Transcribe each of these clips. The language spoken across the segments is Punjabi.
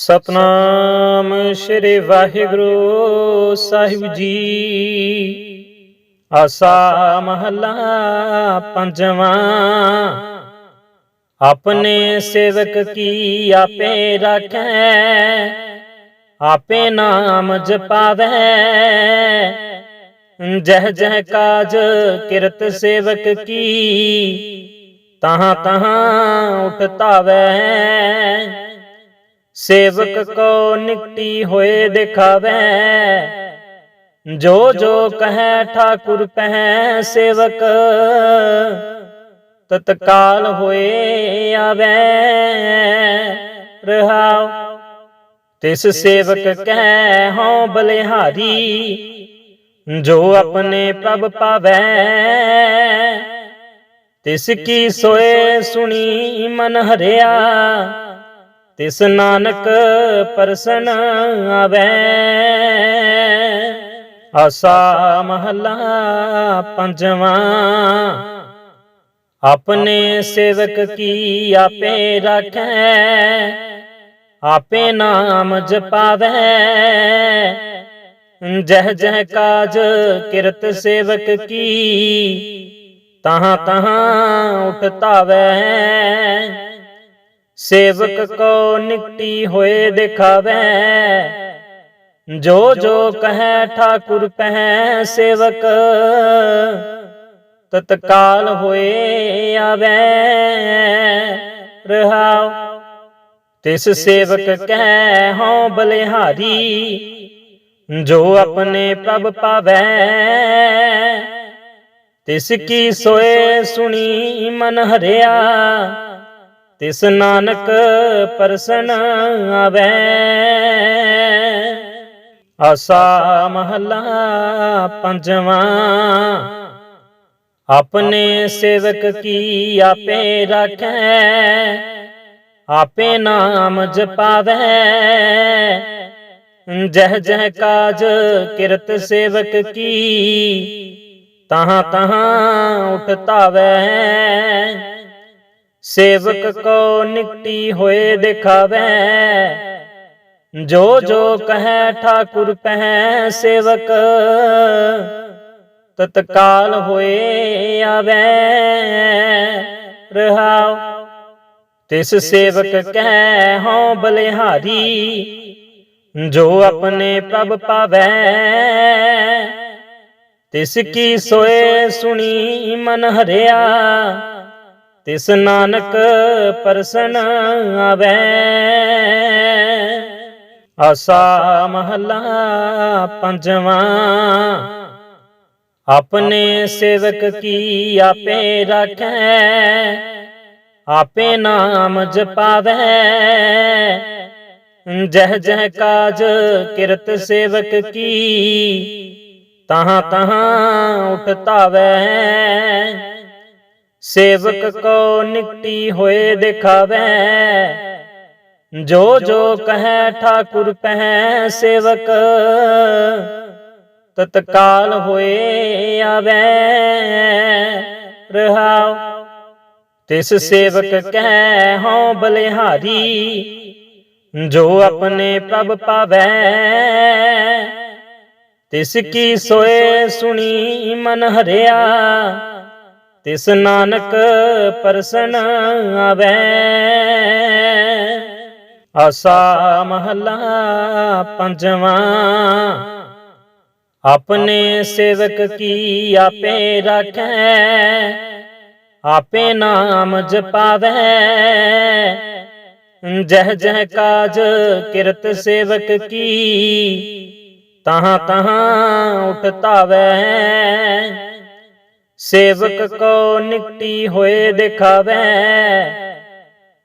ਸਤਨਾਮ ਸ੍ਰੀ ਵਾਹਿਗੁਰੂ ਸਾਹਿਬ ਜੀ। ਆਸਾ ਮਹੱਲਾ ਪੰਜਵਾਂ। ਆਪਣੇ ਸੇਵਕ ਕੀ ਆਪੇ ਰਾਖੈ? ਆਪੇ ਨਾਮ ਜਪਾਵੈ। ਜਹ ਜਹ ਕਾਜ ਕਿਰਤ ਸੇਵਕ ਕੀ, ਤਹਾਂ ਤਹਾਂ ਉਠਤਾਵੈ। ਸੇਵਕ ਕੋ ਨਿਕਟੀ ਹੋਏ ਦਿਖਾਵੈ। ਜੋ ਜੋ ਕਹੈ ਠਾਕੁਰ ਪਹਿ ਸੇਵਕ। ਤਤਕਾਲ ਹੋਏ ਆਵੈ। ਰਹਾਉ ਤਿਸ ਸੇਵਕ ਕਹਿ ਹਉ ਬਲਿਹਾਰੀ। ਜੋ ਆਪਣੇ ਪ੍ਰਭ ਪਾਵੈ। ਤਿਸ ਕੀ ਸੋਏ ਸੁਣੀ ਮਨ ਹਰਿਆ। ਤਿਸ ਨਾਨਕ ਪਰਸਨ ਆਵੈ। ਆਸਾ ਮਹੱਲਾ ਪੰਜਵਾਂ। ਆਪਣੇ ਸੇਵਕ ਕੀ ਆਪੇ ਰੱਖੈ? ਆਪੇ ਨਾਮ ਜਪਾਵੈ। ਜਹ ਜਹ ਕਾਜ ਕਿਰਤ ਸੇਵਕ ਕੀ, ਤਹਾਂ ਤਹਾਂ ਉਠਤਾਵੈ ਸੇਵਕ ਕੋ ਨਿਕਟੀ ਹੋਏ ਦਿਖਾਵੈ। ਜੋ ਜੋ ਕਹੈ ਠਾਕੁਰ ਪਹਿ ਸੇਵਕ, ਤਤਕਾਲ ਹੋਏ ਆਵੈ। ਰਹਾਉ, ਤਿਸ ਸੇਵਕ ਕਹਿ ਹਉ ਬਲਿਹਾਰੀ, ਜੋ ਆਪਣੇ ਪ੍ਰਭ ਪਾਵੈ। ਤਿਸ ਕੀ ਸੋਏ ਸੁਣੀ ਮਨ ਹਰਿਆ ਤਿਸ ਨਾਨਕ ਪਰਸਨ ਆਵੈ। ਆਸਾ ਮਹੱਲਾ ਪੰਜਵਾਂ। ਆਪਣੇ ਸੇਵਕ ਕੀ ਆਪੇ ਰੱਖੈ? ਆਪੇ ਨਾਮ ਜਪਾਵੈ। ਜਹ ਜਹ ਕਾਜ ਕਿਰਤ ਸੇਵਕ ਕੀ? ਤਹਾਂ ਤਹਾਂ ਉਠਤਾਵੈ ਸੇਵਕ ਕੋ ਨਿਕਟੀ ਹੋਏ ਦਿਖਾਵੈ। ਜੋ ਜੋ ਕਹੈ ਠਾਕੁਰ ਪਹਿ ਸੇਵਕ ਤਤਕਾਲ ਹੋਏ ਆਵੈ। ਰਹਾਉ ਤਿਸ ਸੇਵਕ ਕਹਿ ਹਉ ਬਲਿਹਾਰੀ ਜੋ ਆਪਣੇ ਪ੍ਰਭ ਪਾਵੈ। ਤਿਸ ਕੀ ਸੋਏ ਸੁਣੀ ਮਨ ਹਰਿਆ ਤਿਸ ਨਾਨਕ ਪਰਸਨ ਆਵੈ। ਆਸਾ ਮਹੱਲਾ ਪੰਜਵਾਂ, ਆਪਣੇ ਸੇਵਕ ਕੀ ਆਪੇ ਰਾਖੈ, ਆਪੇ ਨਾਮ ਜਪਾਵੈ। ਜਹ ਜਹ ਕਾਜ ਕਿਰਤ ਸੇਵਕ ਕੀ, ਤਹਾਂ ਤਹਾਂ ਉਠਤਾਵੈ ਸੇਵਕ ਕੋ ਨਿਕਟੀ ਹੋਏ ਦਿਖਾਵੈ। ਜੋ ਜੋ ਕਹੈ ਠਾਕੁਰ ਪਹਿ ਸੇਵਕ। ਤਤਕਾਲ ਹੋਏ ਆਵੈ। ਰਹਾਉ ਤਿਸ ਸੇਵਕ ਕਹਿ ਹਉ ਬਲਿਹਾਰੀ। ਜੋ ਆਪਣੇ ਪ੍ਰਭ ਪਾਵੈ। ਤਿਸ ਕੀ ਸੋਏ ਸੁਣੀ ਮਨ ਹਰਿਆ। ਤਿਸ ਨਾਨਕ ਪਰਸਨ ਆਵੈ। ਆਸਾ ਮਹੱਲਾ ਪੰਜਵਾਂ, ਆਪਣੇ ਸੇਵਕ ਕੀ ਆਪੇ ਰੱਖੈ? ਆਪੇ ਨਾਮ ਜਪਾਵੈ। ਜਹ ਜਹ ਕਾਜ ਕਿਰਤ ਸੇਵਕ ਕੀ, ਤਹਾਂ ਤਹਾਂ ਉਠਤਾਵੈ ਸੇਵਕ ਕੋ ਨਿਕਟੀ ਹੋਏ ਦਿਖਾਵੈ।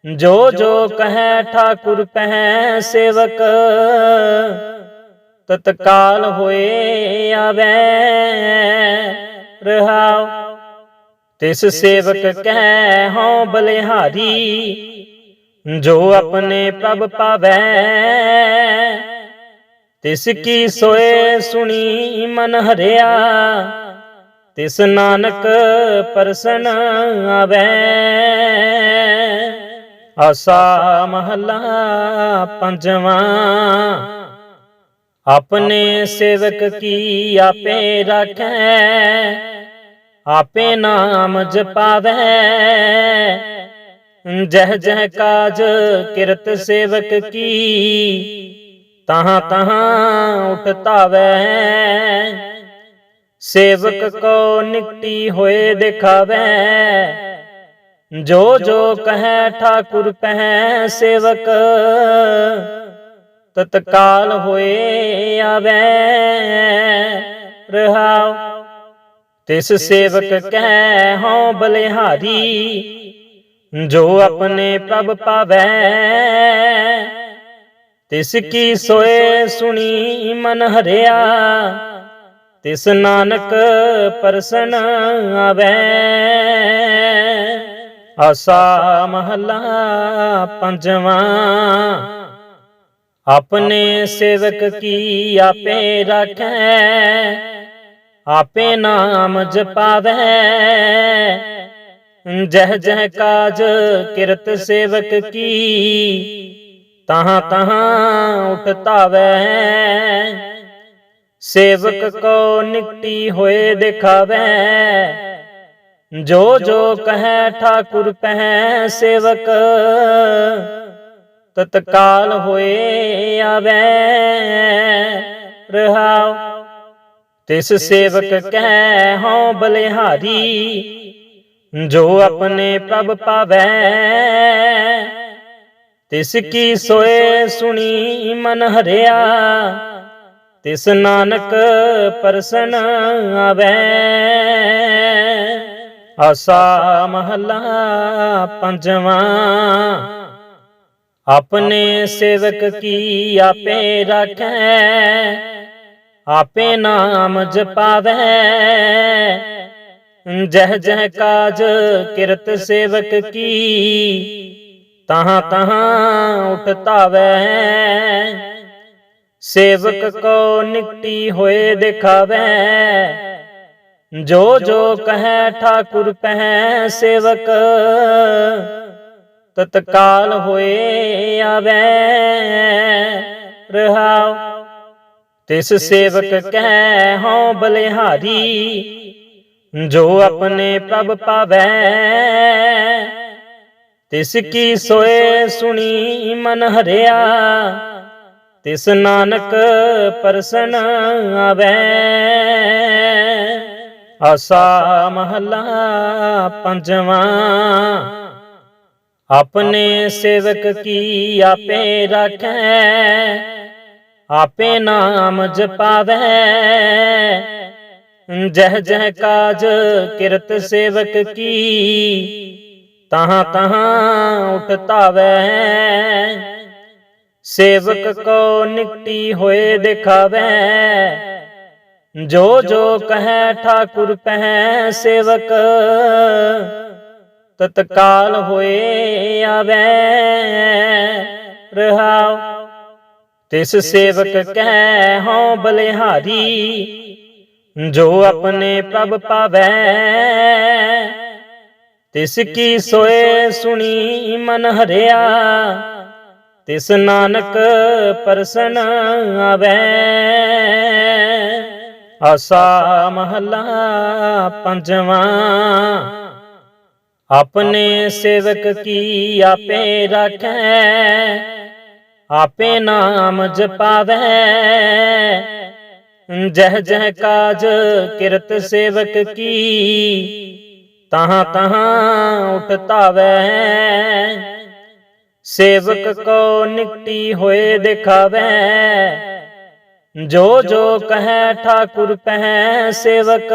ਜੋ ਜੋ ਕਹੈ ਠਾਕੁਰ ਪਹਿ ਸੇਵਕ, ਤਤਕਾਲ ਹੋਏ ਆਵੈ। ਰਹਾਉ, ਤਿਸ ਸੇਵਕ ਕਹਿ ਹਉ ਬਲਿਹਾਰੀ, ਜੋ ਆਪਣੇ ਪ੍ਰਭ ਪਾਵੈ। ਤਿਸ ਕੀ ਸੋਏ ਸੁਣੀ ਮਨ ਹਰਿਆ ਤਿਸ ਨਾਨਕ ਪਰਸਨ ਆਵੈ। ਆਸਾ ਮਹੱਲਾ ਪੰਜਵਾਂ। ਆਪਣੇ ਸੇਵਕ ਕੀ ਆਪੇ ਰੱਖੈ? ਆਪੇ ਨਾਮ ਜਪਾਵੈ। ਜਹ ਜਹ ਕਾਜ ਕਿਰਤ ਸੇਵਕ ਕੀ, ਤਹਾਂ ਤਹਾਂ ਉਠਤਾਵੈ ਸੇਵਕ ਕੋ ਨਿਕਟੀ ਹੋਏ ਦਿਖਾਵੈ। ਜੋ ਜੋ ਕਹੈ ਠਾਕੁਰ ਪਹਿ ਸੇਵਕ। ਤਤਕਾਲ ਹੋਏ ਆਵੈ। ਰਹਾਉ ਤਿਸ ਸੇਵਕ ਕਹਿ ਹਉ ਬਲਿਹਾਰੀ। ਜੋ ਆਪਣੇ ਪ੍ਰਭ ਪਾਵੈ। ਤਿਸ ਕੀ ਸੋਏ ਸੁਣੀ ਮਨ ਹਰਿਆ। ਤਿਸ ਨਾਨਕ ਪਰਸਨ ਆਵੈ। ਆਸਾ ਮਹੱਲਾ ਪੰਜਵਾਂ। ਆਪਣੇ ਸੇਵਕ ਕੀ ਆਪੇ ਰੱਖੈ? ਆਪੇ ਨਾਮ ਜਪਾਵੈ। ਜਹ ਜਹ ਕਾਜ ਕਿਰਤ ਸੇਵਕ ਕੀ, ਤਹਾਂ ਤਹਾਂ ਉਠਤਾਵੈ ਸੇਵਕ ਕੋ ਨਿਕਟੀ ਹੋਏ ਦਿਖਾਵੈ। ਜੋ ਜੋ ਕਹੈ ਠਾਕੁਰ ਪਹਿ ਸੇਵਕ, ਤਤਕਾਲ ਹੋਏ ਆਵੈ। ਰਹਾਉ, ਤਿਸ ਸੇਵਕ ਕਹਿ ਹਉ ਬਲਿਹਾਰੀ, ਜੋ ਆਪਣੇ ਪ੍ਰਭ ਪਾਵੈ। ਤਿਸ ਕੀ ਸੋਏ ਸੁਣੀ ਮਨ ਹਰਿਆ ਤਿਸ ਨਾਨਕ ਪਰਸਨ ਆਵੈ। ਆਸਾ ਮਹੱਲਾ ਪੰਜਵਾਂ, ਆਪਣੇ ਸੇਵਕ ਕੀ ਆਪੇ ਰਾਖੈ, ਆਪੇ ਨਾਮ ਜਪਾਵੈ। ਜਹ ਜਹ ਕਾਜ ਕਿਰਤ ਸੇਵਕ ਕੀ, ਤਹਾਂ ਤਹਾਂ ਉਠਤਾਵੈ ਸੇਵਕ ਕੋ ਨਿਕਟੀ ਹੋਏ ਦਿਖਾਵੈ। ਜੋ ਜੋ ਕਹੈ ਠਾਕੁਰ ਪਹਿ ਸੇਵਕ, ਤਤਕਾਲ ਹੋਏ ਆਵੈ। ਰਹਾਉ, ਤਿਸ ਸੇਵਕ ਕਹਿ ਹਉ ਬਲਿਹਾਰੀ, ਜੋ ਆਪਣੇ ਪ੍ਰਭ ਪਾਵੈ। ਤਿਸ ਕੀ ਸੋਏ ਸੁਣੀ ਮਨ ਹਰਿਆ ਤਿਸ ਨਾਨਕ ਪਰਸਨ ਆਵੈ। ਆਸਾ ਮਹੱਲਾ ਪੰਜਵਾਂ। ਆਪਣੇ ਸੇਵਕ ਕੀ ਆਪੇ ਰੱਖੈ? ਆਪੇ ਨਾਮ ਜਪਾਵੈ। ਜਹ ਜਹ ਕਾਜ ਕਿਰਤ ਸੇਵਕ ਕੀ, ਤਹਾਂ ਤਹਾਂ ਉਠਤਾਵੈ ਸੇਵਕ ਕੋ ਨਿਕਟੀ ਹੋਏ ਦਿਖਾਵੈ। ਜੋ ਜੋ ਕਹੈ ਠਾਕੁਰ ਪਹਿ ਸੇਵਕ, ਤਤਕਾਲ ਹੋਏ ਆਵੈ। ਰਹਾਉ, ਤਿਸ ਸੇਵਕ ਕਹਿ ਹਉ ਬਲਿਹਾਰੀ, ਜੋ ਆਪਣੇ ਪ੍ਰਭ ਪਾਵੈ। ਤਿਸ ਕੀ ਸੋਏ ਸੁਣੀ ਮਨ ਹਰਿਆ ਤਿਸ ਨਾਨਕ ਪਰਸਨ ਆਵੈ। ਆਸਾ ਮਹੱਲਾ ਪੰਜਵਾਂ। ਆਪਣੇ ਸੇਵਕ ਕੀ ਆਪੇ ਰੱਖੈ? ਆਪੇ ਨਾਮ ਜਪਾਵੈ। ਜਹ ਜਹ ਕਾਜ ਕਿਰਤ ਸੇਵਕ ਕੀ, ਤਹਾਂ ਤਹਾਂ ਉਠਤਾਵੈ। ਸੇਵਕ ਕੋ ਨਿਕਟੀ ਹੋਏ ਦਿਖਾਵੈ। ਜੋ ਜੋ ਕਹੈ ਠਾਕੁਰ ਪਹਿ ਸੇਵਕ,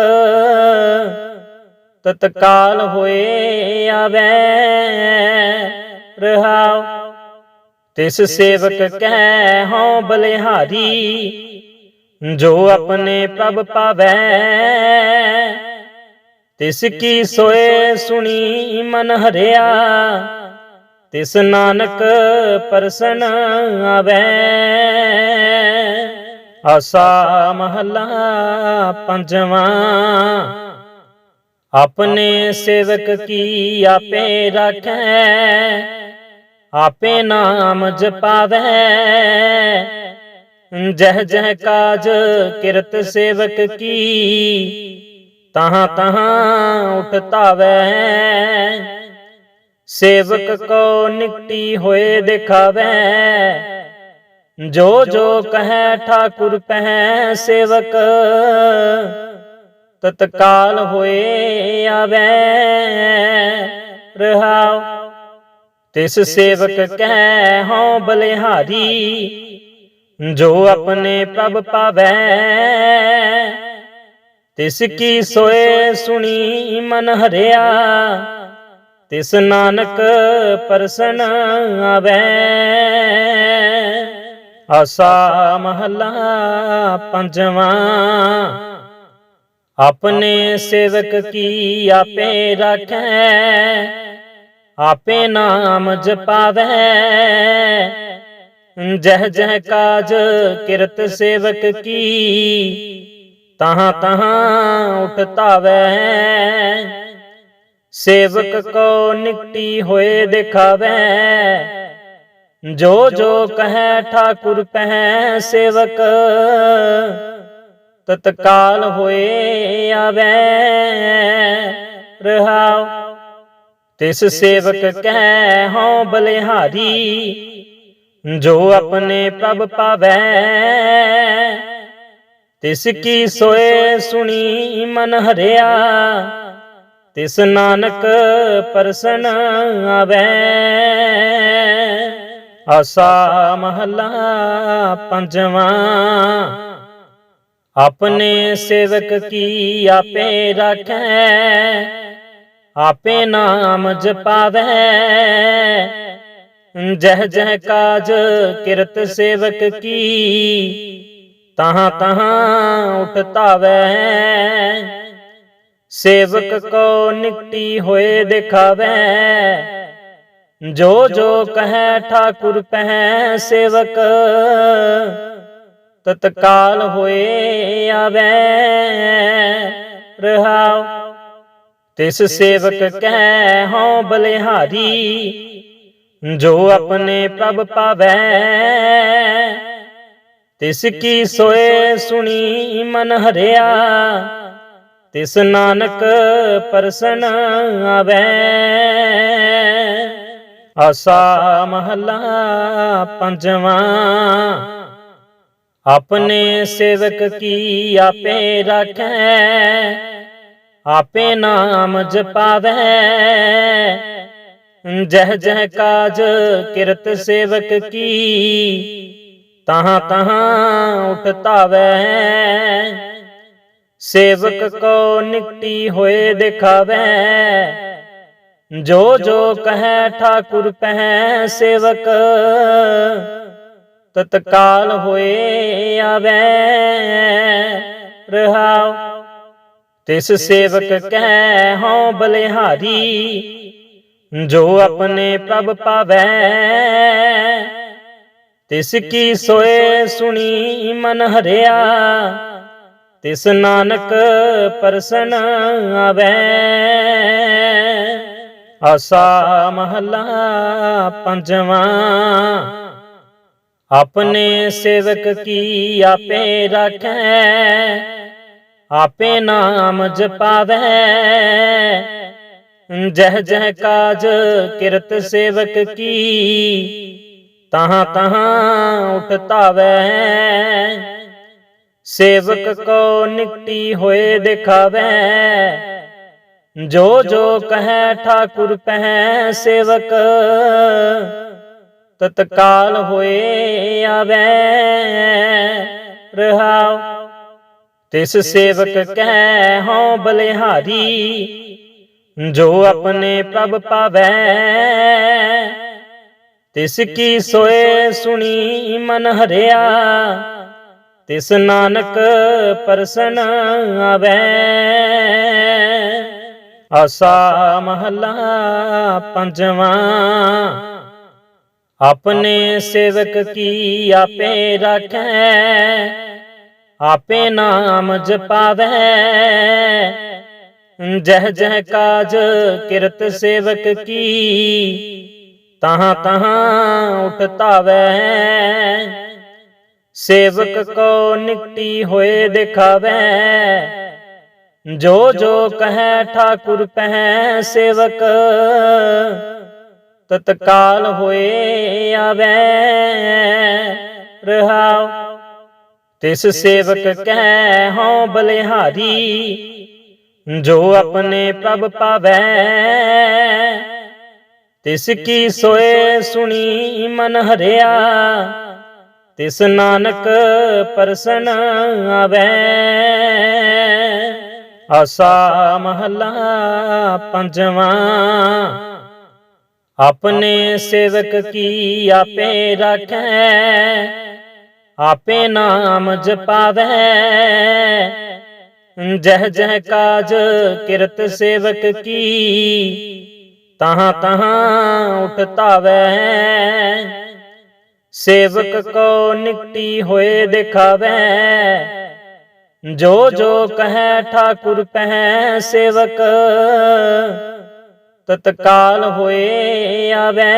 ਤਤਕਾਲ ਹੋਏ ਆਵੈ। ਰਹਾਉ, ਤਿਸ ਸੇਵਕ ਕਹਿ ਹਉ ਬਲਿਹਾਰੀ, ਜੋ ਆਪਣੇ ਪ੍ਰਭ ਪਾਵੈ। ਤਿਸ ਕੀ ਸੋਏ ਸੁਣੀ ਮਨ ਹਰਿਆ ਤਿਸ ਨਾਨਕ ਪਰਸਨ ਆਵੈ। ਆਸਾ ਮਹੱਲਾ ਪੰਜਵਾਂ। ਆਪਣੇ ਸੇਵਕ ਕੀ ਆਪੇ ਰੱਖੈ? ਆਪੇ ਨਾਮ ਜਪਾਵੈ। ਜਹ ਜਹ ਕਾਜ ਕਿਰਤ ਸੇਵਕ ਕੀ, ਤਹਾਂ ਤਹਾਂ ਉਠਤਾਵੈ ਸੇਵਕ ਕੋ ਨਿਕਟੀ ਹੋਏ ਦਿਖਾਵੈ। ਜੋ ਜੋ ਕਹੈ ਠਾਕੁਰ ਪਹਿ ਸੇਵਕ, ਤਤਕਾਲ ਹੋਏ ਆਵੈ। ਰਹਾਉ, ਤਿਸ ਸੇਵਕ ਕਹਿ ਹਉ ਬਲਿਹਾਰੀ, ਜੋ ਆਪਣੇ ਪ੍ਰਭ ਪਾਵੈ। ਤਿਸ ਕੀ ਸੋਏ ਸੁਣੀ ਮਨ ਹਰਿਆ। ਤਿਸ ਨਾਨਕ ਪਰਸਨ ਆਵੈ। ਆਸਾ ਮਹਲਾ ਪੰਜਵਾਂ। ਆਪਣੇ ਸੇਵਕ ਕੀ ਆਪੇ ਰਾਖੈ? ਆਪੇ ਨਾਮ ਜਪਾਵੈ। ਜਹ ਜਹ ਕਾਜ ਕਿਰਤ ਸੇਵਕ ਕੀ? ਤਹਾਂ ਤਹਾਂ ਉਠਤਾਵੈ ਸੇਵਕ ਕੋ ਨਿਕਟੀ ਹੋਏ ਦਿਖਾਵੈ। ਜੋ ਜੋ ਕਹੈ ਠਾਕੁਰ ਪਹਿ ਸੇਵਕ, ਤਤਕਾਲ ਹੋਏ ਆਵੈ। ਰਹਾਉ, ਤਿਸ ਸੇਵਕ ਕਹਿ ਹਉ ਬਲਿਹਾਰੀ, ਜੋ ਆਪਣੇ ਪ੍ਰਭ ਪਾਵੈ। ਤਿਸ ਕੀ ਸੋਏ ਸੁਣੀ ਮਨ ਹਰਿਆ ਤਿਸ ਨਾਨਕ ਪਰਸਨ ਆਵੈ। ਆਸਾ ਮਹਲਾ ਪੰਜਵਾਂ। ਆਪਣੇ ਸੇਵਕ ਕੀ ਆਪੇ ਰਾਖੈ? ਆਪੇ ਨਾਮ ਜਪਾਵੈ। ਜਹ ਜਹ ਕਾਜ ਕਿਰਤ ਸੇਵਕ ਕੀ? ਤਹਾਂ ਤਹਾਂ ਉਠਤਾਵੈ। ਸੇਵਕ ਕੋ ਨਿਕਟੀ ਹੋਏ ਦਿਖਾਵੈ। ਜੋ ਜੋ ਕਹੈ ਠਾਕੁਰ ਪਹਿ ਸੇਵਕ, ਤਤਕਾਲ ਹੋਏ ਆਵੈ। ਰਹਾਉ, ਤਿਸ ਸੇਵਕ ਕਹਿ ਹਉ ਬਲਿਹਾਰੀ, ਜੋ ਆਪਣੇ ਪ੍ਰਭ ਪਾਵੈ। ਤਿਸ ਕੀ ਸੋਏ ਸੁਣੀ ਮਨ ਹਰਿਆ ਤਿਸ ਨਾਨਕ ਪਰਸਨ ਆਵੈ। ਆਸਾ ਮਹਲਾ ਪੰਜਵਾਂ। ਆਪਣੇ ਸੇਵਕ ਕੀ ਆਪੇ ਰਾਖੈ? ਆਪੇ ਨਾਮ ਜਪਾਵੈ। ਜਹ ਜਹ ਕਾਜ ਕਿਰਤ ਸੇਵਕ ਕੀ, ਤਹਾਂ ਤਹਾਂ ਉਠਤਾਵੈ। ਸੇਵਕ ਕੋ ਨਿਕਟੀ ਹੋਏ ਦਿਖਾਵੈ। ਜੋ ਜੋ ਕਹੈ ਠਾਕੁਰ ਪਹਿ ਸੇਵਕ, ਤਤਕਾਲ ਹੋਏ ਆਵੈ। ਰਹਾਉ, ਤਿਸ ਸੇਵਕ ਕਹਿ ਹਉ ਬਲਿਹਾਰੀ, ਜੋ ਆਪਣੇ ਪ੍ਰਭ ਪਾਵੈ। ਤਿਸ ਕੀ ਸੋਏ ਸੁਣੀ ਮਨ ਹਰਿਆ ਤਿਸ ਨਾਨਕ ਪਰਸਨ ਆਵੈ। ਆਸਾ ਮਹਲਾ ਪੰਜਵਾਂ। ਆਪਣੇ ਸੇਵਕ ਕੀ ਆਪੇ ਰੱਖੈ? ਆਪੇ ਨਾਮ ਜਪਾਵੈ। ਜਹ ਜਹ ਕਾਜ ਕਿਰਤ ਸੇਵਕ ਕੀ, ਤਹਾਂ ਤਹਾਂ ਉਠਤਾਵੈ ਸੇਵਕ ਕੋ ਨਿਕਟੀ ਹੋਏ ਦਿਖਾਵੈ। ਜੋ ਜੋ ਕਹੈ ਠਾਕੁਰ ਪਹਿ ਸੇਵਕ। ਤਤਕਾਲ ਹੋਏ ਆਵੈ। ਰਹਾਉ ਤਿਸ ਸੇਵਕ ਕਹਿ ਹਉ ਬਲਿਹਾਰੀ। ਜੋ ਆਪਣੇ ਪ੍ਰਭ ਪਾਵੈ। ਤਿਸ ਕੀ ਸੋਏ ਸੁਣੀ ਮਨ ਹਰਿਆ। ਤਿਸ ਨਾਨਕ ਪਰਸਨ ਆਵੈ। ਆਸਾ ਮਹਲਾ ਪੰਜਵਾਂ। ਆਪਣੇ ਸੇਵਕ ਕੀ ਆਪੇ ਰਾਖੈ? ਆਪੇ ਨਾਮ ਜਪਾਵੈ। ਜਹ ਜਹ ਕਾਜ ਕਿਰਤ ਸੇਵਕ ਕੀ, ਤਹਾਂ ਤਹਾਂ ਉਠਤਾਵੈ ਸੇਵਕ ਕੋ ਨਿਕਟੀ ਹੋਏ ਦਿਖਾਵੈ। ਜੋ ਜੋ ਕਹੈ ਠਾਕੁਰ ਪਹਿ ਸੇਵਕ। ਤਤਕਾਲ ਹੋਏ ਆਵੈ। ਰਹਾਉ ਤਿਸ ਸੇਵਕ ਕਹਿ ਹਉ ਬਲਿਹਾਰੀ। ਜੋ ਆਪਣੇ ਪ੍ਰਭ ਪਾਵੈ। ਤਿਸ ਕੀ ਸੋਏ ਸੁਣੀ ਮਨ ਹਰਿਆ। ਤਿਸ ਨਾਨਕ ਪਰਸਨ ਆਵੈ। ਆਸਾ ਮਹਲਾ ਪੰਜਵਾਂ। ਆਪਣੇ ਸੇਵਕ ਕੀ ਆਪੇ ਰਾਖੈ? ਆਪੇ ਨਾਮ ਜਪਾਵੈ। ਜਹ ਜਹ ਕਾਜ ਕਿਰਤ ਸੇਵਕ ਕੀ, ਤਹਾਂ ਤਹਾਂ ਉਠਤਾਵੈ ਸੇਵਕ ਕੋ ਨਿਕਟੀ ਹੋਏ ਦਿਖਾਵੈ। ਜੋ ਜੋ ਕਹੈ ਠਾਕੁਰ ਪਹਿ ਸੇਵਕ ਤਤਕਾਲ ਹੋਏ ਆਵੈ।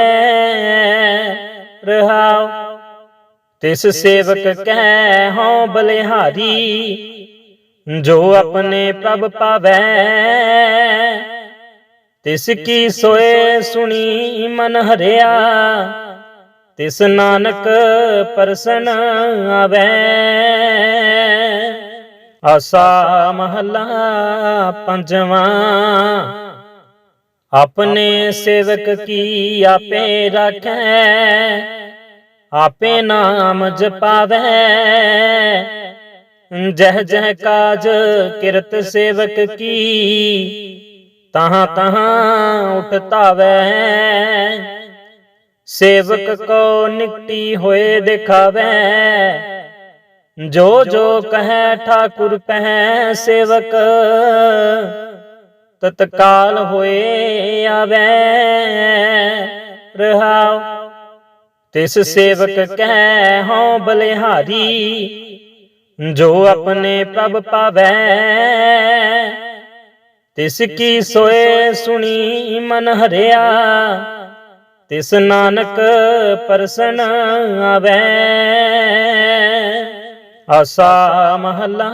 ਰਹਾਉ ਤਿਸ ਸੇਵਕ ਕਹਿ ਹਉ ਬਲਿਹਾਰੀ ਜੋ ਆਪਣੇ ਪ੍ਰਭ ਪਾਵੈ। ਤਿਸ ਕੀ ਸੋਏ ਸੁਣੀ ਮਨ ਹਰਿਆ ਤਿਸ ਨਾਨਕ ਪਰਸਨ ਆਵੈ। ਆਸਾ ਮਹਲਾ ਪੰਜਵਾਂ, ਆਪਣੇ ਸੇਵਕ ਕੀ ਆਪੇ ਰਾਖੈ, ਆਪੇ ਨਾਮ ਜਪਾਵੈ। ਜਹ ਜਹ ਕਾਜ ਕਿਰਤ ਸੇਵਕ ਕੀ, ਤਹਾਂ ਤਹਾਂ ਉਠਤਾਵੈ ਸੇਵਕ ਕੋ ਨਿਕਟੀ ਹੋਏ ਦਿਖਾਵੈ। ਜੋ ਜੋ ਕਹੈ ਠਾਕੁਰ ਪਹਿ ਸੇਵਕ। ਤਤਕਾਲ ਹੋਏ ਆਵੈ। ਰਹਾਉ ਤਿਸ ਸੇਵਕ ਕਹਿ ਹਉ ਬਲਿਹਾਰੀ। ਜੋ ਆਪਣੇ ਪ੍ਰਭ ਪਾਵੈ। ਤਿਸ ਕੀ ਸੋਏ ਸੁਣੀ ਮਨ ਹਰਿਆ। ਤਿਸ ਨਾਨਕ ਪਰਸਨ ਆਵੈ। ਆਸਾ ਮਹਲਾ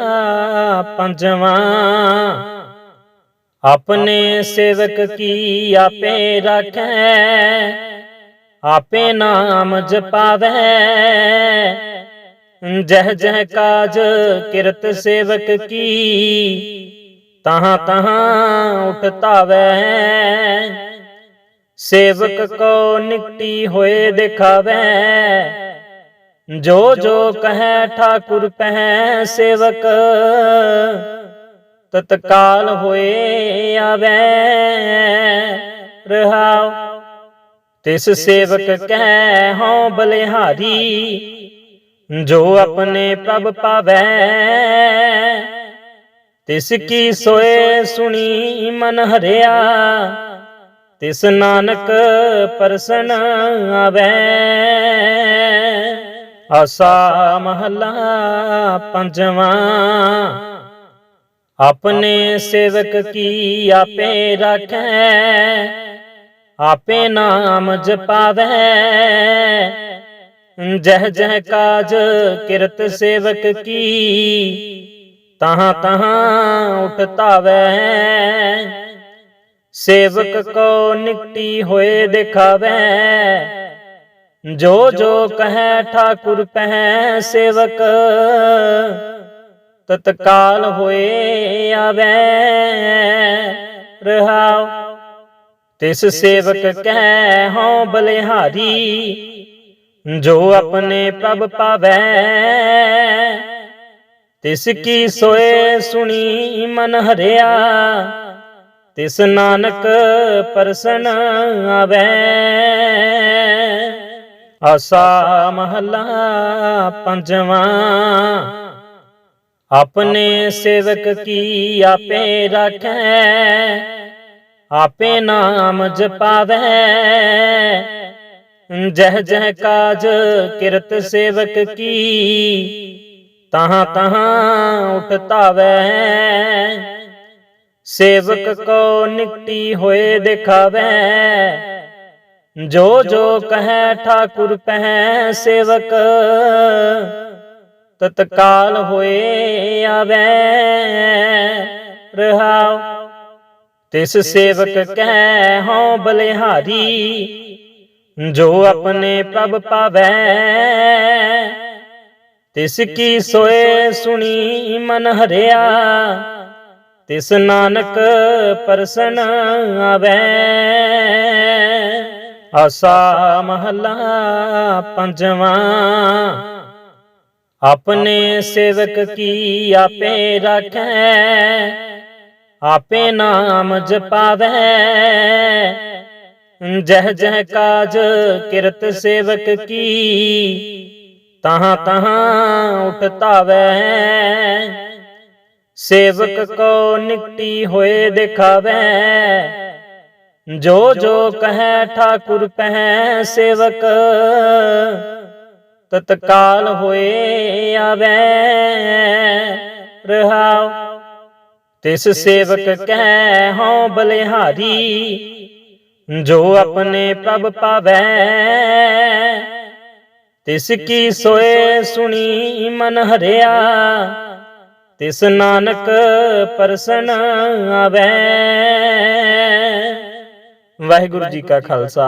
ਪੰਜਵਾਂ, ਆਪਣੇ ਸੇਵਕ ਕੀ ਆਪੇ ਰੱਖੈ, ਆਪੇ ਨਾਮ ਜਪਾਵੈ। ਜਹ ਜਹ ਕਾਜ ਕਿਰਤ ਸੇਵਕ ਕੀ, ਤਹਾਂ ਤਹਾਂ ਉਠਤਾਵੈ ਸੇਵਕ ਕੋ ਨਿਕਟੀ ਹੋਏ ਦਿਖਾਵੈ। ਜੋ ਜੋ ਕਹੈ ਠਾਕੁਰ ਪਹਿ ਸੇਵਕ। ਤਤਕਾਲ ਹੋਏ ਆਵੈ। ਰਹਾਉ ਤਿਸ ਸੇਵਕ ਕਹਿ ਹਉ ਬਲਿਹਾਰੀ। ਜੋ ਆਪਣੇ ਪ੍ਰਭ ਪਾਵੈ। ਤਿਸ ਕੀ ਸੋਏ ਸੁਣੀ ਮਨ ਹਰਿਆ। ਤਿਸ ਨਾਨਕ ਪਰਸਨ ਆਵੈ। ਆਸਾ ਮਹਲਾ ਪੰਜਵਾਂ। ਆਪਣੇ ਸੇਵਕ ਕੀ ਆਪੇ ਰਾਖੈ? ਆਪੇ ਨਾਮ ਜਪਾਵੈ। ਜਹ ਜਹ ਕਾਜ ਕਿਰਤ ਸੇਵਕ ਕੀ, ਤਹਾਂ ਤਹਾਂ ਉਠਤਾਵੈ। ਸੇਵਕ ਕੋ ਨਿਕਟੀ ਹੋਏ ਦਿਖਾਵੈ। ਜੋ ਜੋ ਕਹੈ ਠਾਕੁਰ ਪਹਿ ਸੇਵਕ, ਤਤਕਾਲ ਹੋਏ ਆਵੈ। ਰਹਾਉ, ਤਿਸ ਸੇਵਕ ਕਹਿ ਹਉ ਬਲਿਹਾਰੀ, ਜੋ ਆਪਣੇ ਪ੍ਰਭ ਪਾਵੈ। ਤਿਸ ਕੀ ਸੋਏ ਸੁਣੀ ਮਨ ਹਰਿਆ ਤਿਸ ਨਾਨਕ ਪਰਸਨ ਆਵੈ। ਆਸਾ ਮਹਲਾ ਪੰਜਵਾਂ। ਆਪਣੇ ਸੇਵਕ ਕੀ ਆਪੇ ਰੱਖੈ? ਆਪੇ ਨਾਮ ਜਪਾਵੈ। ਜਹ ਜਹ ਕਾਜ ਕਿਰਤ ਸੇਵਕ ਕੀ, ਤਹਾਂ ਤਹਾਂ ਉਠਤਾਵੈ। ਸੇਵਕ ਕੋ ਨਿਕਟੀ ਹੋਏ ਦਿਖਾਵੈ। ਜੋ ਜੋ ਕਹੈ ਠਾਕੁਰ ਪਹਿ ਸੇਵਕ, ਤਤਕਾਲ ਹੋਏ ਆਵੈ। ਰਹਾਉ, ਤਿਸ ਸੇਵਕ ਕਹਿ ਹਉ ਬਲਿਹਾਰੀ, ਜੋ ਆਪਣੇ ਪ੍ਰਭ ਪਾਵੈ। ਤਿਸ ਕੀ ਸੋਏ ਸੁਣੀ ਮਨ ਹਰਿਆ। ਤਿਸ ਨਾਨਕ ਪਰਸਨ ਆਵੈ। ਆਸਾ ਮਹਲਾ ਪੰਜਵਾਂ। ਆਪਣੇ ਸੇਵਕ ਕੀ ਆਪੇ ਰੱਖੈ? ਆਪੇ ਨਾਮ ਜਪਾਵੈ। ਜਹ ਜਹ ਕਾਜ ਕਿਰਤ ਸੇਵਕ ਕੀ, ਤਹਾਂ ਤਹਾਂ ਉਠਤਾਵੈ ਸੇਵਕ ਕੋ ਨਿਕਟੀ ਹੋਏ ਦਿਖਾਵੈ। ਜੋ ਜੋ ਕਹੈ ਠਾਕੁਰ ਪਹਿ ਸੇਵਕ, ਤਤਕਾਲ ਹੋਏ ਆਵੈ। ਰਹਾਉ, ਤਿਸ ਸੇਵਕ ਕਹਿ ਹਉ ਬਲਿਹਾਰੀ, ਜੋ ਆਪਣੇ ਪ੍ਰਭ ਪਾਵੈ। ਤਿਸ ਕੀ ਸੋਏ ਸੁਣੀ ਮਨ ਹਰਿਆ ਤਿਸ ਨਾਨਕ ਪਰਸਨ ਆਵੈ। ਵਾਹਿਗੁਰੂ ਜੀ ਕਾ ਖਾਲਸਾ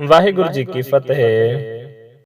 ਵਾਹਿਗੁਰੂ ਜੀ ਕੀ ਫਤਿਹ।